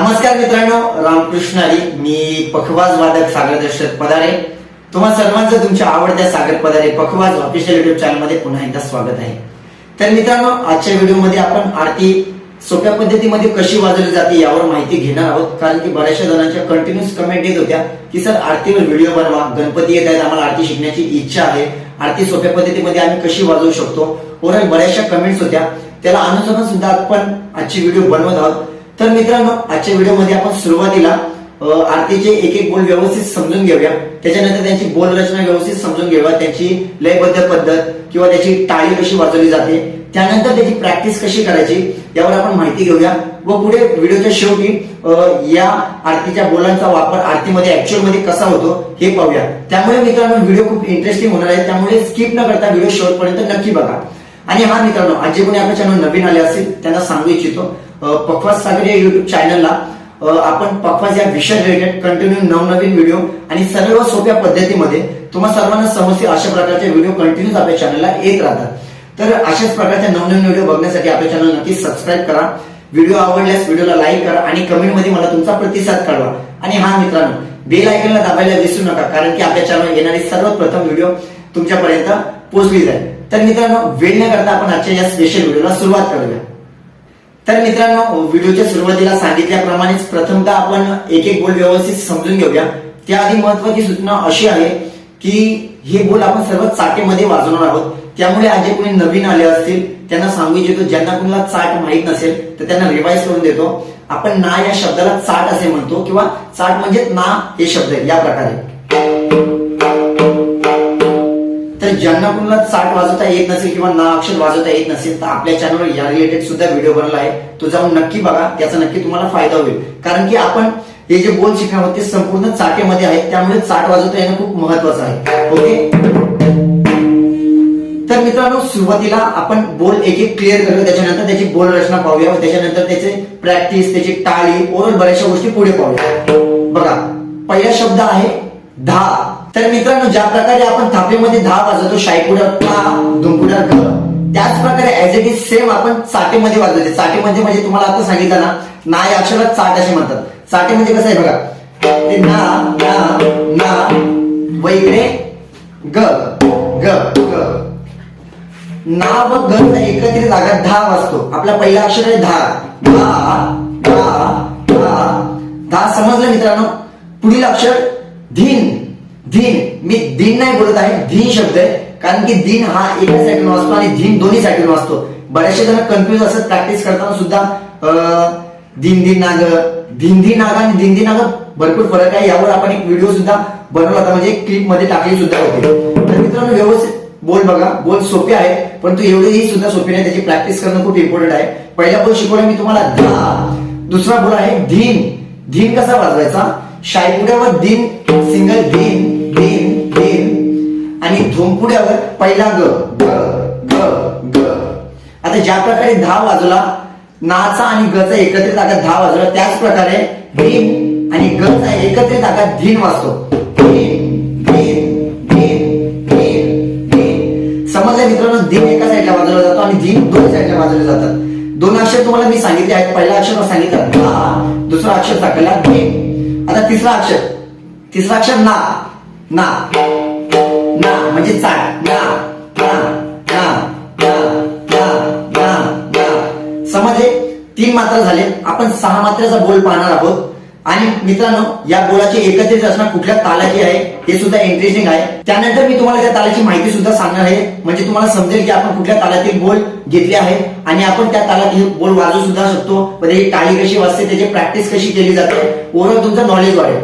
नमस्कार मित्रांनो रामकृष्ण हरी. मी पखवाज वादक सागर दर्शक पदारे तुम्हा सर्वांचं तुमच्या आवडत्या सागर पदारे पखवाज ऑफिशियल युट्यूब चॅनलमध्ये पुन्हा एकदा स्वागत आहे. तर मित्रांनो आजच्या व्हिडिओमध्ये आपण आरती सोप्या पद्धतीमध्ये कशी वाजवली जाते यावर माहिती घेणार आहोत. कारण की बऱ्याचशा जणांच्या कंटिन्युअस कमेंट येत होत्या की सर आरतीवर व्हिडिओ बनवा. गणपती येत आहेत. आम्हाला आरती शिकण्याची इच्छा आहे. आरती सोप्या पद्धतीमध्ये आम्ही कशी वाजवू शकतो? ओरल बऱ्याचशा कमेंट्स होत्या. त्याला अनुसरून सुद्धा आपण आजची व्हिडिओ बनवत आहोत. तर मित्रांनो आजच्या व्हिडिओमध्ये आपण सुरुवातीला आरतीचे एक एक बोल व्यवस्थित समजून घेऊया. त्याच्यानंतर त्यांची बोल रचना व्यवस्थित समजून घेऊया. त्यांची लयबद्ध पद्धत किंवा त्याची टाळी कशी वाजवली जाते. त्यानंतर त्याची प्रॅक्टिस कशी करायची यावर आपण माहिती घेऊया. व पुढे व्हिडिओच्या शेवटी या आरतीच्या बोलांचा वापर आरतीमध्ये ऍक्च्युअलमध्ये कसा होतो हे पाहूया. त्यामुळे मित्रांनो व्हिडिओ खूप इंटरेस्टिंग होणार आहे. त्यामुळे स्किप न करता व्हिडिओ शेवटपर्यंत नक्की बघा. आणि हा मित्रांनो आज जे कोणी आपल्या चॅनल नवीन आले असतील त्यांना सांगू इच्छितो. पखवाज सागर या युट्यूब चॅनलला आपण पखवाज या विषय रिलेटेड कंटिन्यू नवनवीन व्हिडिओ आणि सर्व सोप्या पद्धतीमध्ये तुम्हा सर्वांना समजतील अशा प्रकारचे व्हिडिओ कंटिन्यूच आपल्या चॅनलला येत राहतात. तर अशाच प्रकारचे नवनवीन व्हिडिओ बघण्यासाठी आपल्या चॅनल नक्की सबस्क्राईब करा. व्हिडिओ आवडल्यास व्हिडिओला लाईक करा आणि कमेंटमध्ये मला तुमचा प्रतिसाद कळवा. आणि हा मित्रांनो बेल आयकनला दाबायला विसरू नका कारण की आपल्या चॅनल येणारी सर्वात प्रथम व्हिडिओ तुमच्यापर्यंत पोहोचली जाईल. तर मित्रांनो वेळ न करता आपण आजच्या या स्पेशल व्हिडिओला सुरुवात करूया. तर मित्रांनो व्हिडिओच्या सुरुवातीला सांगितल्याप्रमाणेच प्रथमतः आपण एक एक बोल व्यवस्थित समजून घेऊया. त्याआधी महत्वाची सूचना अशी आहे की हे बोल आपण सर्व चाटेमध्ये वाजवणार आहोत. त्यामुळे आज जे कोणी नवीन आले असतील त्यांना सांगू इच्छितो ज्यांना कोणाला चाट माहीत नसेल तर त्यांना रिवाइज करून देतो. आपण ना या शब्दाला चाट असे म्हणतो किंवा चाट म्हणजे ना हे शब्द या प्रकारे. तर ज्यांना कुणाला चाट वाजवता येत नसेल किंवा ना अक्षर वाजवता येत नसेल तर आपल्या चॅनलवर या रिलेटेड सुद्धा व्हिडिओ बनला आहे. तो जाऊन नक्की बघा त्याचा नक्की तुम्हाला फायदा होईल. कारण की आपण हे जे बोल शिकणार आहोत ते संपूर्ण चाटेमध्ये आहेत. त्यामुळे चाट वाजवता येणं खूप महत्वाचं आहे. ओके तर मित्रांनो सुरुवातीला आपण बोल एक एक क्लिअर करूया. त्याच्यानंतर त्याची बोल रचना पाहूया त्याच्यानंतर त्याचे प्रॅक्टिस त्याची टाळी ओरल बऱ्याचशा गोष्टी पुढे पाहूया. बघा पहिला शब्द आहे धा. तर मित्रांनो ज्या प्रकारे आपण थापेमध्ये धा वाजवतो शाईपुडा ता दुमपुडा ग त्याच प्रकारे ऍज इट इज सेम आपण चाटेमध्ये वाजवते. चाटेमध्ये म्हणजे तुम्हाला आता सांगितलं ना ना या अक्षरात चाट असे म्हणतात. चाटेमध्ये कसं आहे बघा? ते ना ना ना वैगरे ग ग ग ना व ग एकत्रित जागा धा वाजतो. आपला पहिला अक्षर आहे धा. धा धा धा. धा समजलं मित्रांनो? पुढील अक्षर धीन. धीन. मी दिन नाही बोलत आहे धीन शब्द आहे. कारण की दिन हा एका साईडून वाचतो आणि धीन दोन्ही साईडून वाचतो बऱ्याचशा जण कन्फ्युज असत प्रॅक्टिस करताना सुद्धा दिन दिन नाग दिन धी नाग आणि दिन दिन नाग भरपूर फरक आहे. यावर आपण एक व्हिडिओ सुद्धा बनवला होता म्हणजे क्लिपमध्ये टाकली सुद्धा होती. तर मित्रांनो व्यवस्थित बोल बघा. बोल सोपे आहे परंतु एवढीही सुद्धा सोपी नाही. त्याची प्रॅक्टिस करणं खूप इम्पॉर्टंट आहे. पहिला बोल शिकवला मी तुम्हाला धा. दुसरा बोल आहे धीन. धीन कसा वाजवायचा? शाईपुड्यावर दिन सिंगल धीन. धीन धीन आणि धुमपुड्यावर पहिला ग. ग ग ग. आता ज्या प्रकारे धा वाजवला नाचा आणि गचा एकत्रित आकात धा वाजला त्याच प्रकारे भीम आणि गचा एकत्रित आकात धीन वाजतो. धीन मित्रांनो धीम एका साईडला वाजवला जातो आणि धीन दोन साईडला वाजवले जातात. दोन अक्षर तुम्हाला मी सांगितले आहेत. पहिला अक्षर सांगितलं दुसरा अक्षर टाकला भीम आता तिसरा अक्षर. तिसरा अक्षर ना. ना. ना म्हणजे चाट ना ना ना ना ना ना ना. समजले? तीन मात्रा झाले. आपण सहा मात्रेचा बोल पाहणार आहोत. आणि मित्रांनो या बोलाची एकत्रित रचना कुठल्या तालाची आहे हे सुद्धा इंटरेस्टिंग आहे. त्यानंतर मी तुम्हाला त्या तालाची माहिती सुद्धा सांगणार आहे. म्हणजे तुम्हाला समजेल की आपण कुठल्या तालातील बोल घेतले आहे. आणि आपण त्या तालातील बोल वाजू सुद्धा शकतो. म्हणजे टाळी कशी वाजते त्याची प्रॅक्टिस कशी केली जाते ओव्हरऑल तुमचं नॉलेज वाढेल.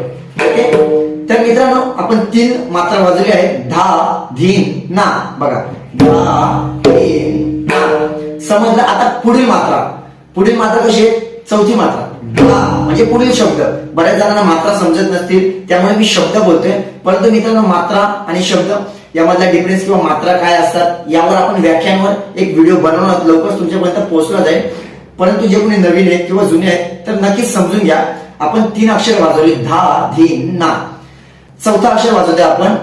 ओके तर मित्रांनो आपण तीन मात्रा वाजवली आहे धा धीन ना. बघा. धा धीन ना. समजलं? आता पुढील मात्रा. पुढील मात्रा कशी आहे? चौथी मात्रा. धा म्हणजे पुढील शब्द. बऱ्याच जणांना मात्रा समजत नसतील त्यामुळे मी शब्द बोलतोय. परंतु मित्रांनो मात्रा आणि शब्द यामधला डिफरन्स किंवा मात्रा काय असतात यावर आपण व्याख्यानवर एक व्हिडिओ बनवणार लवकरच तुमच्यापर्यंत पोहोचला जाईल परंतु जे कोणी नवीन आहेत किंवा जुने आहेत तर नक्कीच समजून घ्या. आपण तीन अक्षर वाजवली. धा धीन ना. चौथा अक्षर वाजवते आपण.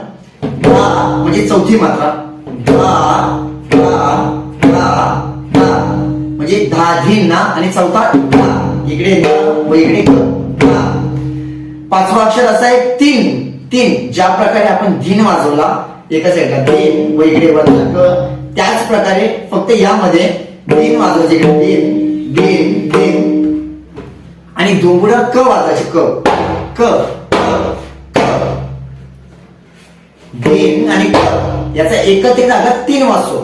धा म्हणजे चौथी मात्रा. धा धा धा धा म्हणजे धा धीन ना आणि चौथा धा इकडे न व इकडे क धा. पाचवा अक्षर असा आहे तीन. तीन. ज्या प्रकारे आपण धीन वाजवला एका साईडला धीन व इकडे क त्याच प्रकारे फक्त यामध्ये धीन वाजवायचे इकडे धीन धीन धीन आणि दोंबुडा क वाजायचे क क. क, धीन आणि क याचा एकत्रित आघात तीन वाजतो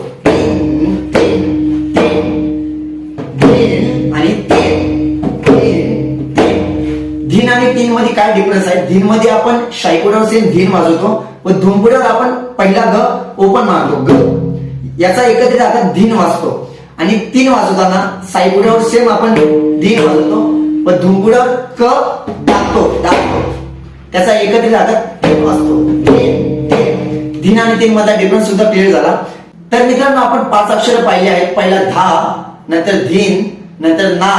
तीन आणि तीन. धीन आणि तीन मध्ये काय डिफरन्स आहे? धीन मध्ये आपण शाईपुडावर सेम धीन वाजवतो व धुमपुड्यावर आपण पहिला ग ओपन मारतो ग. याचा एकत्रित आघात धीन वाजतो आणि तीन वाजवताना साईपुड्यावर सेम आपण धीन वाजवतो व धुमपुड्यावर क दाबतो दाबतो त्याचा एकत्रित आघात धीन वाजतो धीन धीन आणि तीन मधला डिफरन्स सुद्धा क्लिअर झाला. तर मित्रांनो आपण पाच अक्षर पाहिले आहेत. पहिला धा नंतर धीन नंतर ना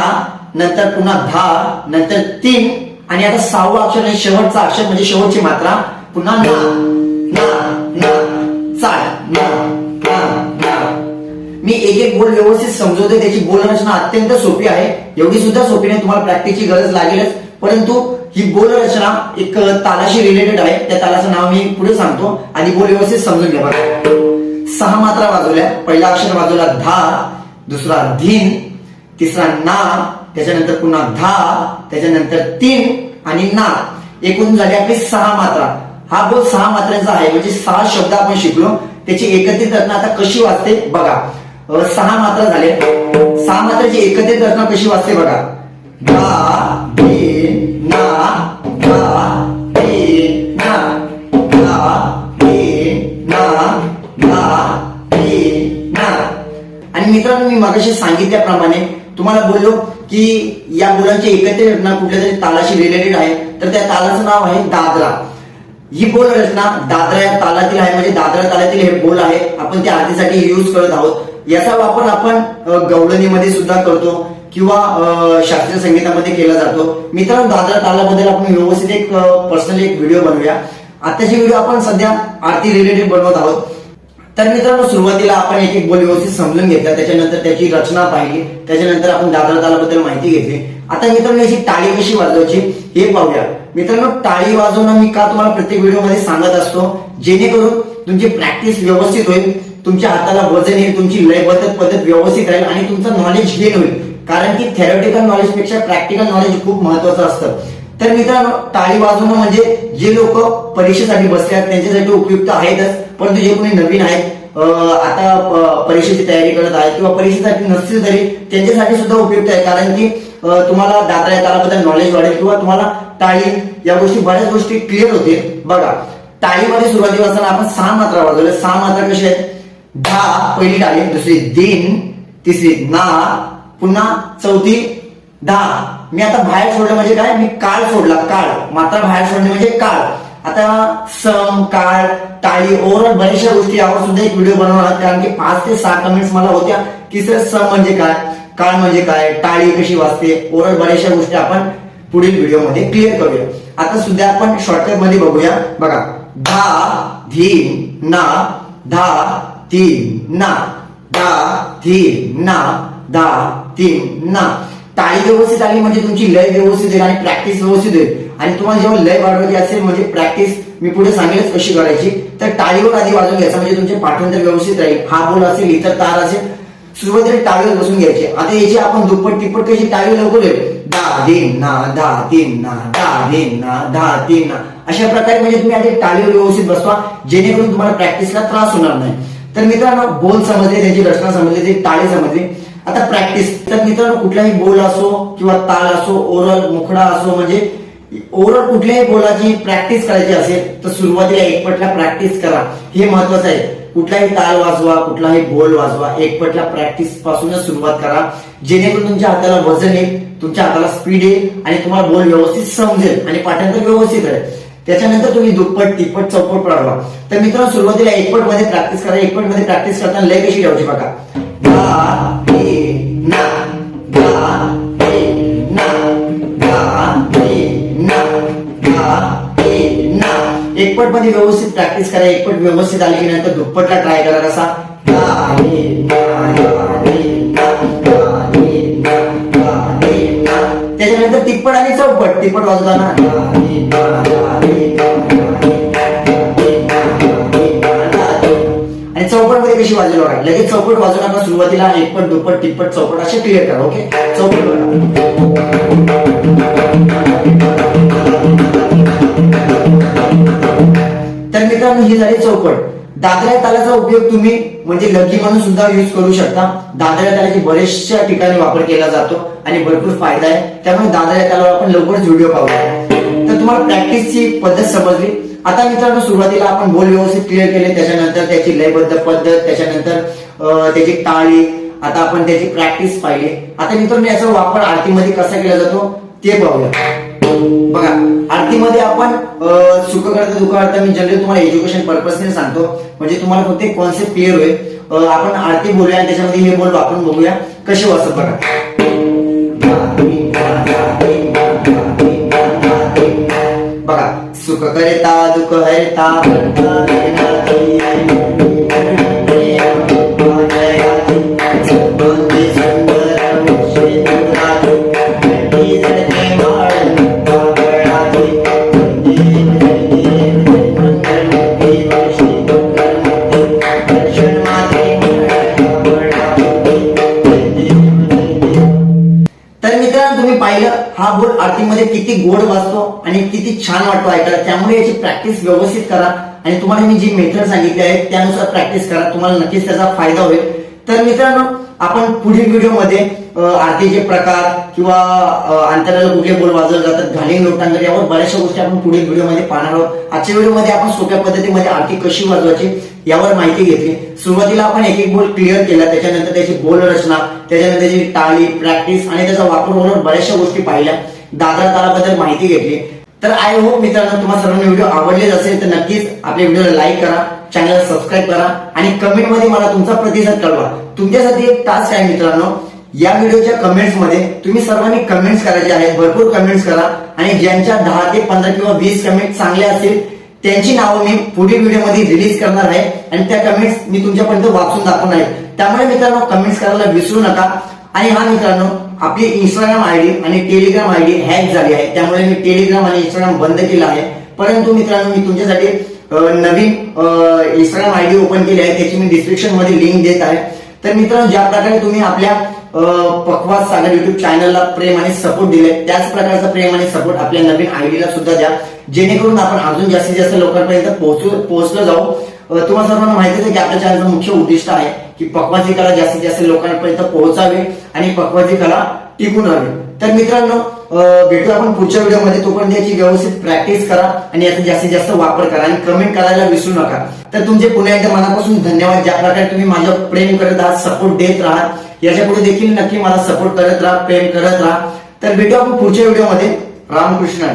नंतर पुन्हा धा नंतर तीन आणि आता सहावं अक्षर आणि शेवटचा अक्षर म्हणजे शेवटची मात्रा. पुन्हा ना ना ना ना ना ना. मी एक एक बोल व्यवस्थित समजवते. त्याची बोलरचना अत्यंत सोपी आहे. एवढी सुद्धा सोपी नाही. तुम्हाला प्रॅक्टिसची गरज लागेलच. परंतु ही बोल रचना एक तालाशी रिलेटेड आहे. त्या तालाचं नाव मी पुढे सांगतो आणि बोल व्यवस्थित समजून घ्या बघा. सहा मात्रा वाजवल्या. पहिला अक्षर वाजवला धा दुसरा धीन तिसरा ना त्याच्यानंतर पुन्हा धा त्याच्यानंतर तीन आणि ना. एकूण झाली आपली सहा मात्रा. हा बोल सहा मात्रांचा आहे म्हणजे सहा शब्द आपण शिकलो. त्याची एकत्रित रचना आता कशी वाजते बघा. सहा मात्रा झाले. सहा मात्राची एकत्रित रचना कशी वाजते बघा. धा धीन मित्रांनो मी मागाशी सांगितल्याप्रमाणे तुम्हाला बोललो की या बोलांची एकत्र रचना कुठल्या तरी तालाशी रिलेटेड आहे. तर त्या तालाचं नाव आहे दादरा. ही बोल रचना दादरा या तालातील आहे म्हणजे दादरा तालातील हे बोल आहे. आपण त्या आरतीसाठी युज करत आहोत. याचा वापर आपण गवळणीमध्ये सुद्धा करतो किंवा शास्त्रीय संगीतामध्ये केला जातो. मित्रांनो दादरा तालाबद्दल आपण व्यवस्थित एक पर्सनली एक व्हिडिओ बनवूया. आताची व्हिडिओ आपण सध्या आरती रिलेटेड बनवत आहोत. तर मित्रांनो सुरुवातीला आपण एक एक बोल व्यवस्थित समजून घेतला त्याच्यानंतर त्याची रचना पाहिली. त्याच्यानंतर आपण दादर तालाबद्दल माहिती घेतली. आता मित्रांनो याची टाळी कशी वाजवायची हे पाहूया. मित्रांनो टाळी वाजवणं मी का तुम्हाला प्रत्येक व्हिडिओमध्ये सांगत असतो? जेणेकरून तुमची प्रॅक्टिस व्यवस्थित होईल तुमच्या हाताला वजन येईल तुमची लयबद्ध पद्धत व्यवस्थित राहील आणि तुमचं नॉलेज गेन होईल. कारण की थेरॉटिकल नॉलेजपेक्षा प्रॅक्टिकल नॉलेज खूप महत्वाचं असतं. तर मित्रांनो टाळी वाजवणं म्हणजे जे लोक परीक्षेसाठी बसले आहेत त्यांच्यासाठी उपयुक्त आहेतच. परंतु जे कोणी नवीन आहेत आता परीक्षेची तयारी करत आहेत किंवा परीक्षेसाठी नसतील तरी त्यांच्यासाठी सुद्धा उपयुक्त आहे. कारण की तुम्हाला दाता या तालाबद्दल नॉलेज वाढेल किंवा तुम्हाला टाळी या गोष्टी बऱ्याच गोष्टी क्लिअर होतील. बघा टाळीमध्ये सुरुवाती वाजताना आपण सहा मात्रा वाजवल्या. सहा मात्रा कशा आहेत? दहा पहिली टाळी दुसरी दिन तिसरी ना पुन्हा चौथी दहा. मी आता बाहेर सोडलं म्हणजे काय? मी काळ सोडला काळ मात्र बाहेर सोडणे म्हणजे काळ आता सम काळ टाळी ओव्हरऑल बऱ्याचशा गोष्टी यावर सुद्धा एक व्हिडिओ बनवणार कारण की पाच ते सहा कमेंट्स मला होत्या की सर सम म्हणजे काय? काळ म्हणजे काय? टाळी कशी वाजते ओव्हरऑल बऱ्याचशा गोष्टी आपण पुढील व्हिडिओमध्ये क्लिअर करूया. आता सुद्धा आपण शॉर्टकटमध्ये बघूया. बघा. धा धीन ना. धा तीन ना. धा तीन ना. धा तीन ना. टाळी व्यवस्थित आली म्हणजे तुमची लय व्यवस्थित येईल आणि प्रॅक्टिस व्यवस्थित होईल. आणि तुम्हाला जेव्हा लय वाढवायची असेल म्हणजे प्रॅक्टिस मी पुढे सांगेलच कशी करायची. तर टाळीवर आधी वाजवून घ्यायचं म्हणजे तुमचे पाठांतर व्यवस्थित राहील. हा बोल असेल इतर तार असेल सुरुवातीला टाळीवर बसून घ्यायचे. आता याची आपण दुप्पट तिप्पट कशी टाळी लवकर होईल? दा दिन ना दहा तीन ना दा दिन ना दा तीन ना. अशा प्रकारे म्हणजे तुम्ही आधी टाळीवर व्यवस्थित बसवा. जेणेकरून तुम्हाला प्रॅक्टिसला त्रास होणार नाही. तर मित्रांनो बोल समजले त्याची रचना समजली त्याची टाळी समजली. आता प्रॅक्टिस तर मित्रांनो कुठलाही बोल असो किंवा ताल असो ओरल मुखडा असो म्हणजे ओरल कुठल्याही बोलाची प्रॅक्टिस करायची असेल तर सुरुवातीला एकपटला प्रॅक्टिस करा. हे महत्वाचं आहे. कुठलाही ताल वाजवा कुठलाही बोल वाजवा एकपटला प्रॅक्टिस पासूनच सुरुवात करा. जेणेकरून तुमच्या हाताला वजन येईल तुमच्या हाताला स्पीड येईल आणि तुम्हाला बोल व्यवस्थित समजेल आणि पाठांतर व्यवस्थित राहील. त्याच्यानंतर तुम्ही दुप्पट तिप्पट चौपट पडावा तर मित्रांनो सुरुवातीला एकपटमध्ये प्रॅक्टिस करा एकपटमध्ये प्रॅक्टिस करताना लय कशी ठेवायची बघा. एकपटमध्ये व्यवस्थित प्रॅक्टिस करा एकपट व्यवस्थित आली की नंतर दुप्पटला ट्राय करा कसा त्याच्यानंतर तिप्पट आणि चौपट तिप्पट वाजवताना कशी वाजवली बघा लगेच चौकट वाजवू सुरुवातीला एकपट दुप्पट तिप्पट चौकट असे क्लिअर करा ओके चौकट तर मित्रांनो ही झाली चौकट दादऱ्या तालाचा उपयोग तुम्ही म्हणजे लकी म्हणून सुद्धा युज करू शकता. दादऱ्या तालाची बरेचशा ठिकाणी वापर केला जातो आणि भरपूर फायदा आहे. त्यामुळे दादऱ्या तालावर आपण लवकरच व्हिडिओ पाहूया. तर तुम्हाला प्रॅक्टिसची पद्धत समजली. आता मित्रांनो सुरुवातीला आपण बोल व्यवस्थित क्लिअर केले. त्याच्यानंतर त्याची लयबद्ध पद्धत त्याच्यानंतर त्याची टाळी आता आपण त्याची प्रॅक्टिस पाहिली. आता मित्रांनो याचा वापर आरतीमध्ये कसा केला जातो ते पाहूया बघा आरतीमध्ये आपण सुखकर्ता सुख करता दुःख करता मी जनरली तुम्हाला एज्युकेशन पर्पजने सांगतो. म्हणजे तुम्हाला फक्त कॉन्सेप्ट क्लिअर होईल. आपण आरती बोलूया आणि त्याच्यामध्ये हे बोल आपण बघूया. कसे वाचत बघा. दुख करता दुख हरता तर मित्रांनो तुम्ही पाहिलं हा बोल आरतीमध्ये किती गोड वाजतो. आणि किती छान वाटतो ऐकायला. त्यामुळे याची प्रॅक्टिस व्यवस्थित करा. आणि तुम्हाला मी जी मेथड सांगितली आहे त्यानुसार प्रॅक्टिस करा. तुम्हाला नक्कीच त्याचा फायदा होईल. तर मित्रांनो आपण पुढील व्हिडिओमध्ये आरतीचे प्रकार किंवा अंतराला कुठले बोल वाजवले जातात घालीन लोटांतर यावर बऱ्याचशा गोष्टी आपण पुढील व्हिडिओमध्ये पाहणार आहोत. आजच्या व्हिडिओमध्ये आपण सोप्या पद्धतीमध्ये आरती कशी वाजवायची यावर माहिती घेतली. सुरुवातीला आपण एक एक बोल क्लिअर केला. त्याच्यानंतर त्याची बोल रचना त्याच्यानंतर त्याची टाळी प्रॅक्टिस आणि त्याचा वापर होणार बऱ्याचशा गोष्टी पाहिल्या. दादरा तालाबद्दल माहिती घेतली. तर आय होप मित्रांनो तुम्हाला सर्वांना व्हिडिओ आवडलेच असेल तर नक्कीच आपल्या व्हिडिओला लाईक करा चॅनलला सबस्क्राईब करा आणि कमेंटमध्ये मला तुमचा प्रतिसाद कळवा. तुमच्यासाठी एक टास्क आहे मित्रांनो या व्हिडिओच्या कमेंट्समध्ये तुम्ही सर्वांनी कमेंट्स करायचे आहेत भरपूर कमेंट्स करा आणि ज्यांच्या दहा ते पंधरा किंवा वीस कमेंट चांगले असतील त्यांची नावं मी पुढील व्हिडिओमध्ये रिलीज करणार आहे आणि त्या कमेंट्स मी तुमच्यापर्यंत वाचून दाखवणार आहे. त्यामुळे मित्रांनो कमेंट्स करायला विसरू नका. आणि हा मित्रांनो आपली इंस्टाग्राम आयडी आणि टेलिग्राम आयडी हॅक झाली आहे. त्यामुळे मी टेलिग्राम आणि इंस्टाग्राम बंद केला आहे. परंतु मित्रांनो मी तुमच्यासाठी नवीन इंस्टाग्राम आयडी ओपन केली आहे. त्याची मी डिस्क्रिप्शनमध्ये लिंक देत आहे. तर मित्रांनो ज्या प्रकारे तुम्ही आपल्या पकवास सागर युट्यूब चॅनलला प्रेम आणि सपोर्ट दिले त्याच प्रकारचा प्रेम आणि सपोर्ट आपल्या नवीन आयडीला सुद्धा द्या. जेणेकरून आपण अजून जास्तीत जास्त लोकांपर्यंत पोहोचू पोहोचलं जाऊ. तुम्हाला सर्वांना माहितीच आहे की आपल्या चॅनलचं मुख्य उद्दिष्ट आहे की पक्वाची कला जास्तीत जास्त लोकांपर्यंत पोहोचावी आणि पक्वाची कला टिकून हवी तर मित्रांनो भेटू आपण पुढच्या व्हिडिओमध्ये. तोपर्यंत याची व्यवस्थित प्रॅक्टिस करा आणि याचा जास्तीत जास्त वापर करा आणि कमेंट करायला विसरू नका. तर तुमचे पुन्हा एकदा मनापासून धन्यवाद. ज्या प्रकारे तुम्ही माझं प्रेम करत आहात सपोर्ट देत राहा याच्यापुढे देखील नक्की मला सपोर्ट करत राहा प्रेम करत राहा. तर भेटू आपण पुढच्या व्हिडिओमध्ये. रामकृष्ण